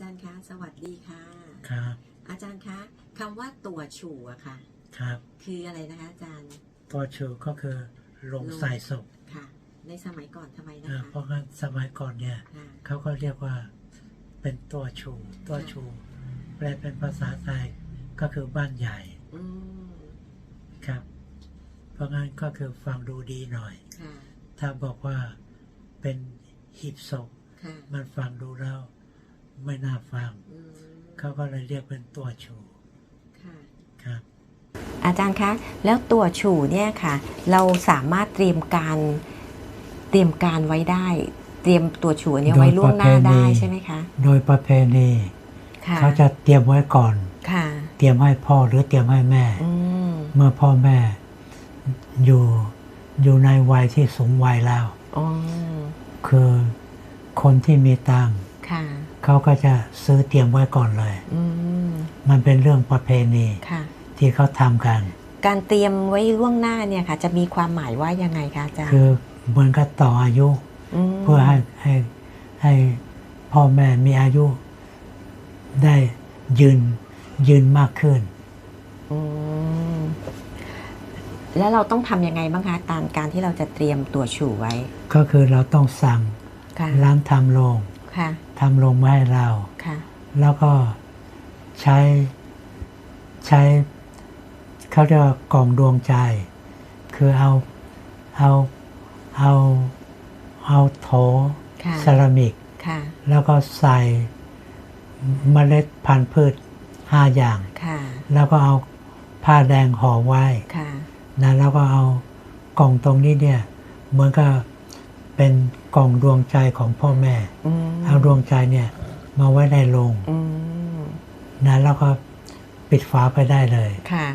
จารย์คะสวัสดีค่ะ ครับ อาจารย์คะคำว่าตัวฉู่อะค่ะ ครับ คืออะไรนะคะอาจารย์ ตัวชูก็คือลงใส่ศพค่ะ ในสมัยก่อนทำไมนะอ่าคะเพราะงั้นสมัยก่อนเนี่ยค่ะเขาก็เรียกว่าเป็นตัวชูตัวค่ะชู แปลเป็นภาษาไทยก็คือบ้านใหญ่อืมครับ เพราะงั้นก็คือฟังดูดีหน่อยค่ะถ้าบอกว่าเป็นหีบศพค่ะมันฟังดูแล้ว ไม่น่าฟัง อืมเขาก็เลยเรียกเป็นตัวชูค่ะ ครับ อาจารย์คะ แล้วตัวฉู่เนี่ยค่ะ เราสามารถเตรียมการเตรียมการไว้ได้ เตรียมตัวฉู่อันเนี้ยไว้ล่วงหน้าได้ใช่ไหมคะโดยประเพณีค่ะเขาจะเตรียมไว้ก่อน ค่ะเตรียมให้พ่อหรือเตรียมให้แม่ อืมเมื่อพ่อแม่อยู่อยู่ในวัยที่สูงวัยแล้ว อ๋อคือคนที่มีตังค์ค่ะ เขาก็จะซื้อเตรียมไว้ก่อนเลยอืมมันเป็นเรื่องประเพณีค่ะที่เขาทำกัน การเตรียมไว้ล่วงหน้าเนี่ยค่ะ จะมีความหมายว่ายังไงคะอาจารย์คือเหมือนกับต่ออายุมเพื่อให้ให้ให้พ่อแม่มีอายุได้ยืนยืนมากขึ้นอืมแล้วเราต้องทำยังไงบ้างคะตามการที่เราจะเตรียมตัวฉู่ไว้ ก็คือเราต้องสั่งค่ะร้านทำโรงค่ะ ทำโรงมาให้เราค่ะแล้วก็ใช้ใช้เขาเรียกว่ากล่องดวงใจ คือเอาเอาเอาเอาโถค่ะเซรามิกค่ะแล้วก็ใส่เมล็ดพันธุ์พืชห้าอย่างค่ะแล้วก็เอาผ้าแดงห่อไว้ค่ะนะแล้วก็เอากล่องตรงนี้เนี่ยเหมือนกับเป็นกล่องดวงใจของพ่อแม่อืมเอา ดวงใจเนี่ย มาไว้ในโรงอืมนะแล้วก็ปิดฝาไปได้เลยค่ะ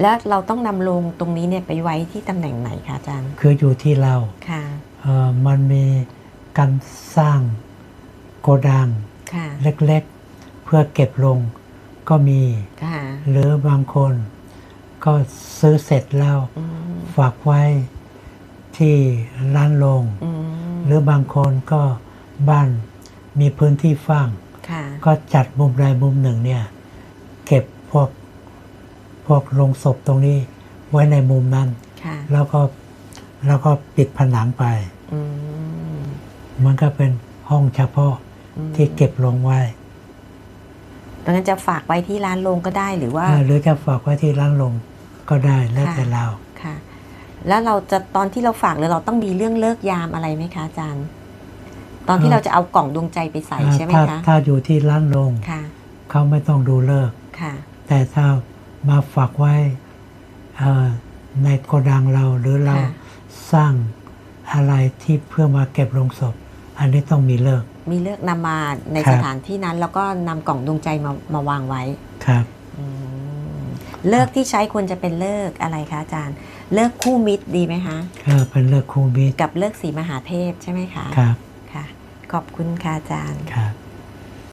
แล้วเราต้องนำโลงตรงนี้เนี่ยไปไว้ที่ตำแหน่งไหนคะอาจารย์ คืออยู่ที่เราค่ะเออมันมีการสร้างโกดังค่ะเล็กๆ เพื่อเก็บลงก็มีค่ะหรือบางคนก็ซื้อเสร็จแล้วอืมฝากไว้ที่ร้านโรงอืมหรือบางคนก็ บ้านมีพื้นที่ฟ่างค่ะก็จัดมุมใดมุมหนึ่งเนี่ย เก็บพวกพวกโลงศพตรงนี้ไว้ในมุมนั้นค่ะแล้วก็แล้วก็ปิดผนังไปอืมมันก็เป็นห้องเฉพาะอืมที่เก็บลงไว้ดังนั้นจะฝากไว้ที่ร้านโลงก็ได้หรือว่าเออหรือจะฝากไว้ที่ร้านลงก็ได้แล้วแต่เราค่ะ แล้วเราจะตอนที่เราฝากเลยเราต้องมีเรื่องเลิกยามอะไรไหมคะอาจารย์ ตอนที่เอ่อเราจะเอากล่องดวงใจไปใส่ใช่ไหมถ้าคะถ้าอยู่ที่ร้านลงค่ะเขาไม่ต้องดูเลิกษ์ค่ะแต่ถ้ามาฝากไว้เอ่อในโกดังเราหรือเราค่ะสร้างอะไรที่เพื่อมาเก็บลงศพ อันนี้ต้องมีเลิกษ์มีเลือกนำมาในครับสถานที่นั้น แล้วก็นำกล่องดวงใจมามาวางไว้ครับอืมเลิกที่ใช้ควรจะเป็นเลิกอะไรคะอาจารย์ เลิกคู่มิตรดีไหมคะก็เป็นเลิกษ์คูมิตรกับเลิกสีมหาเทพใช่ไหมคะครับ ค่ะ ขอบคุณค่ะอาจารย์ครับ